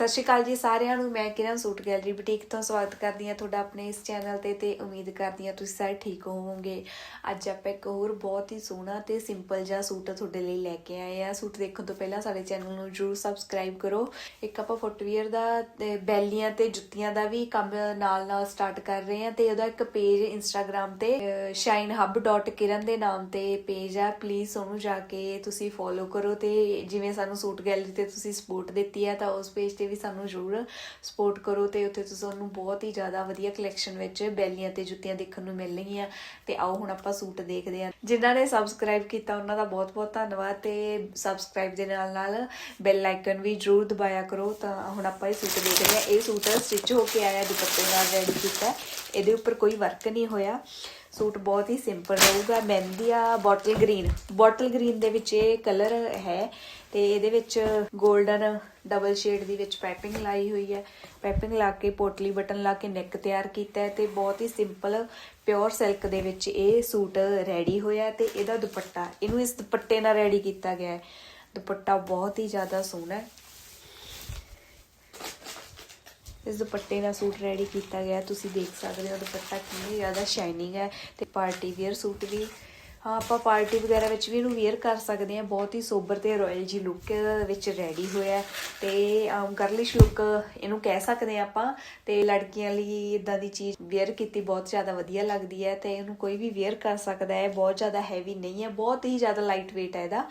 ਸਤਿ ਸ਼੍ਰੀ ਅਕਾਲ ਜੀ ਸਾਰਿਆਂ ਨੂੰ, ਮੈਂ ਕਿਰਨ ਸੂਟ ਗੈਲਰੀ ਬੁਟੀਕ ਤੋਂ ਸਵਾਗਤ ਕਰਦੀ ਹਾਂ ਤੁਹਾਡਾ ਆਪਣੇ ਇਸ ਚੈਨਲ ਤੇ ਤੇ ਉਮੀਦ ਕਰਦੀ ਹਾਂ ਤੁਸੀਂ ਸਾਰੇ ਠੀਕ ਹੋਵੋਗੇ। ਅੱਜ ਆਪਾਂ ਇੱਕ ਹੋਰ ਬਹੁਤ ਹੀ ਸੋਹਣਾ ਤੇ ਸਿੰਪਲ ਜਿਹਾ ਸੂਟ ਤੁਹਾਡੇ ਲਈ ਲੈ ਕੇ ਆਏ ਆ ਸੂਟ ਦੇਖਣ ਤੋਂ ਪਹਿਲਾਂ ਸਾਡੇ ਚੈਨਲ ਨੂੰ ਜਰੂਰ ਸਬਸਕ੍ਰਾਈਬ ਕਰੋ। ਇੱਕ ਆਪਾਂ ਫੁੱਟਵੀਅਰ ਦਾ ਬੈਲੀਆਂ ਤੇ ਜੁੱਤੀਆਂ ਦਾ ਵੀ ਕੰਮ ਨਾਲ ਨਾਲ ਸਟਾਰਟ ਕਰ ਰਹੇ ਹਾਂ ਤੇ ਉਹਦਾ ਇੱਕ ਪੇਜ ਇੰਸਟਾਗ੍ਰam ਤੇ shinehub.kiran ਦੇ ਨਾਮ ਤੇ ਪੇਜ ਆ। ਪਲੀਜ਼ ਉਹਨੂੰ ਜਾ ਕੇ ਤੁਸੀਂ ਫੋਲੋ ਕਰੋ ਤੇ ਜਿਵੇਂ ਸਾਨੂੰ ਸੂਟ ਗੈਲਰੀ ਤੇ ਤੁਸੀਂ ਸਪੋਰਟ ਦਿੱਤੀ ਹੈ ਤਾਂ ਉਸ ਪੇਜ ਤੇ ਵੀ ਸਾਨੂੰ ਜ਼ਰੂਰ ਸਪੋਰਟ ਕਰੋ ਤੇ ਉੱਥੇ ਤੁਹਾਨੂੰ ਬਹੁਤ ਹੀ ਜ਼ਿਆਦਾ ਵਧੀਆ ਕਲੈਕਸ਼ਨ ਵਿੱਚ ਬੈਲੀਆਂ ਤੇ ਜੁੱਤੀਆਂ ਦੇਖਣ ਨੂੰ ਮਿਲਣਗੀਆਂ ਤੇ ਆਓ ਹੁਣ ਆਪਾਂ ਸੂਟ ਦੇਖਦੇ ਹਾਂ। ਜਿਨ੍ਹਾਂ ਨੇ ਸਬਸਕ੍ਰਾਈਬ ਕੀਤਾ ਉਹਨਾਂ ਦਾ ਬਹੁਤ-ਬਹੁਤ ਧੰਨਵਾਦ ਤੇ ਸਬਸਕ੍ਰਾਈਬ ਦੇ ਨਾਲ ਨਾਲ ਬੈਲ ਆਈਕਨ ਵੀ ਜ਼ਰੂਰ ਦਬਾਇਆ ਕਰੋ ਤਾਂ ਹੁਣ ਆਪਾਂ ਇਹ ਸੂਟ ਦੇਖਦੇ ਹਾਂ। ਇਹ ਸੂਟ ਸਟਿਚ ਹੋ ਕੇ ਆਇਆ ਦੁਪੱਟੇ ਨਾਲ ਰੈਡੀ ਕੀਤਾ ਇਹਦੇ ਉੱਪਰ ਕੋਈ ਵਰਕ ਨਹੀਂ ਹੋਇਆ। ਸੂਟ ਬਹੁਤ ਹੀ ਸਿੰਪਲ ਰਹੂਗਾ, ਮਹਿੰਦੀ ਆ, ਬੋਟਲ ਗ੍ਰੀਨ। ਬੋਟਲ ਗ੍ਰੀਨ ਦੇ ਵਿੱਚ ਇਹ ਕਲਰ ਹੈ ਤੇ ਇਹਦੇ ਵਿੱਚ 골ਡਨ ਡਬਲ ਸ਼ੇਡ ਦੀ ਵਿੱਚ ਪਾਈਪਿੰਗ ਲਾਈ ਹੋਈ ਹੈ। ਪਾਈਪਿੰਗ ਲਾ ਕੇ, ਪੋਟਲੀ ਬਟਨ ਲਾ ਕੇ ਨੈਕ ਤਿਆਰ ਕੀਤਾ ਹੈ ਤੇ ਬਹੁਤ ਹੀ ਸਿੰਪਲ, ਪਿਓਰ ਸਿਲਕ ਦੇ ਵਿੱਚ ਇਹ ਸੂਟ ਰੈਡੀ ਹੋਇਆ ਹੈ ਤੇ ਇਹਦਾ ਦੁਪੱਟਾ, ਇਹਨੂੰ ਇਸ ਦੁਪੱਟੇ ਨਾਲ ਰੈਡੀ ਕੀਤਾ ਗਿਆ ਹੈ। ਦੁਪੱਟਾ ਬਹੁਤ ਹੀ ਜ਼ਿਆਦਾ ਸੋਹਣਾ ਹੈ। ਇਸ ਦੁਪੱਟੇ ਦਾ ਸੂਟ ਰੈਡੀ ਕੀਤਾ ਗਿਆ। ਤੁਸੀਂ ਦੇਖ ਸਕਦੇ ਹੋ ਦੁਪੱਟਾ ਕਿੰਨੀ ਜ਼ਿਆਦਾ ਸ਼ਾਈਨਿੰਗ ਹੈ ਤੇ ਪਾਰਟੀ ਵੇਅਰ ਸੂਟ ਵੀ ਹਾਂ, ਆਪਾਂ ਪਾਰਟੀ ਵਗੈਰਾ ਵਿੱਚ ਵੀ ਇਹਨੂੰ ਵੇਅਰ ਕਰ ਸਕਦੇ ਹਾਂ। ਬਹੁਤ ਹੀ ਸੋਬਰ ਤੇ ਰਾਇਲ ਜੀ ਲੁੱਕ ਵਿੱਚ ਰੈਡੀ ਹੋਇਆ ਹੈ ਤੇ ਗਰਲਿਸ਼ ਲੁੱਕ ਇਹਨੂੰ ਕਹਿ ਸਕਦੇ ਹਾਂ ਆਪਾਂ। ਤੇ ਲੜਕੀਆਂ ਲਈ ਇਦਾਂ ਦੀ ਚੀਜ਼ ਵੇਅਰ ਕੀਤੀ ਬਹੁਤ ਜ਼ਿਆਦਾ ਵਧੀਆ ਲੱਗਦੀ ਹੈ ਤੇ ਇਹਨੂੰ ਕੋਈ ਵੀ ਵੇਅਰ ਕਰ ਸਕਦਾ ਹੈ। ਬਹੁਤ ਜ਼ਿਆਦਾ ਹੈਵੀ ਨਹੀਂ ਹੈ, ਬਹੁਤ ਹੀ ਜ਼ਿਆਦਾ ਲਾਈਟ weight ਹੈ ਇਹਦਾ।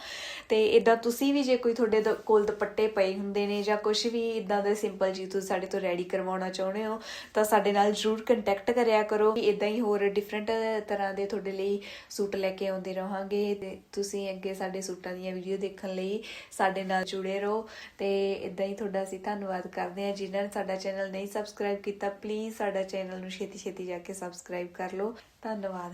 ਤੇ ਇਦਾਂ ਤੁਸੀਂ ਵੀ ਜੇ ਕੋਈ ਤੁਹਾਡੇ ਦ- ਕੋਲ ਦੁਪੱਟੇ ਪਏ ਹੁੰਦੇ ਨੇ ਜਾਂ ਕੁਝ ਵੀ ਇਦਾਂ ਦੇ ਸਿੰਪਲ ਜੀ ਤੁਸੀਂ ਸਾਡੇ ਤੋਂ ਰੈਡੀ ਕਰਵਾਉਣਾ ਚਾਹੁੰਦੇ ਹੋ, ਤਾਂ ਸਾਡੇ ਨਾਲ ਜਰੂਰ ਕੰਟੈਕਟ ਕਰਿਆ ਕਰੋ। ਇਦਾਂ ਹੀ ਹੋਰ ਡਿਫਰੈਂਟ ਤਰ੍ਹਾਂ ਦੇ ਤੁਹਾਡੇ ਲਈ ਸੂਟ ਲੈ ਕੇ ਆਉਂਦੇ ਰਹਾਂਗੇ ਤੇ ਤੁਸੀਂ ਅੱਗੇ ਸਾਡੇ ਸੂਟਾਂ ਦੀਆਂ ਵੀਡੀਓ ਦੇਖਣ ਲਈ ਸਾਡੇ ਨਾਲ ਜੁੜੇ ਰਹੋ ਤੇ ਇਦਾਂ ਹੀ ਤੁਹਾਡਾ ਅਸੀਂ ਧੰਨਵਾਦ ਕਰਦੇ ਹਾਂ। ਜਿਨ੍ਹਾਂ ਨੇ ਸਾਡਾ ਚੈਨਲ ਨਹੀਂ ਸਬਸਕ੍ਰਾਈਬ ਕੀਤਾ ਪਲੀਜ਼ ਸਾਡਾ ਚੈਨਲ ਨੂੰ ਛੇਤੀ ਛੇਤੀ ਜਾ ਕੇ ਸਬਸਕ੍ਰਾਈਬ ਕਰ ਲਓ। ਧੰਨਵਾਦ।